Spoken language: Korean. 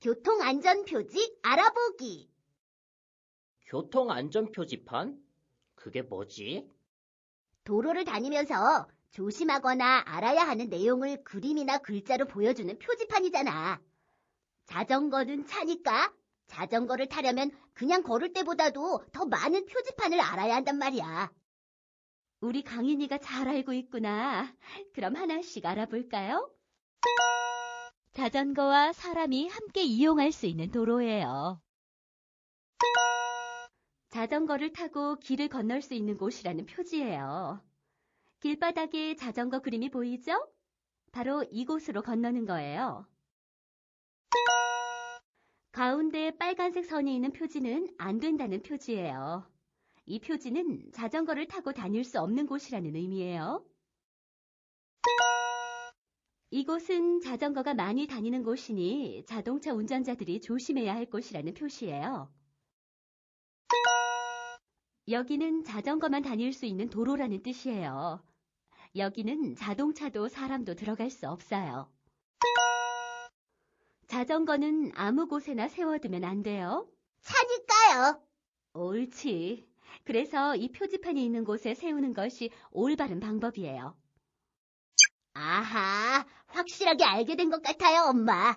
교통안전표지 알아보기. 교통안전표지판? 그게 뭐지? 도로를 다니면서 조심하거나 알아야 하는 내용을 그림이나 글자로 보여주는 표지판이잖아. 자전거는 차니까 자전거를 타려면 그냥 걸을 때보다도 더 많은 표지판을 알아야 한단 말이야. 우리 강인이가 잘 알고 있구나. 그럼 하나씩 알아볼까요? 자전거와 사람이 함께 이용할 수 있는 도로예요. 자전거를 타고 길을 건널 수 있는 곳이라는 표지예요. 길바닥에 자전거 그림이 보이죠? 바로 이곳으로 건너는 거예요. 가운데 빨간색 선이 있는 표지는 안 된다는 표지예요. 이 표지는 자전거를 타고 다닐 수 없는 곳이라는 의미예요. 이곳은 자전거가 많이 다니는 곳이니 자동차 운전자들이 조심해야 할 곳이라는 표시예요. 여기는 자전거만 다닐 수 있는 도로라는 뜻이에요. 여기는 자동차도 사람도 들어갈 수 없어요. 자전거는 아무 곳에나 세워두면 안 돼요. 차니까요. 옳지. 그래서 이 표지판이 있는 곳에 세우는 것이 올바른 방법이에요. 아하, 확실하게 알게 된 것 같아요, 엄마.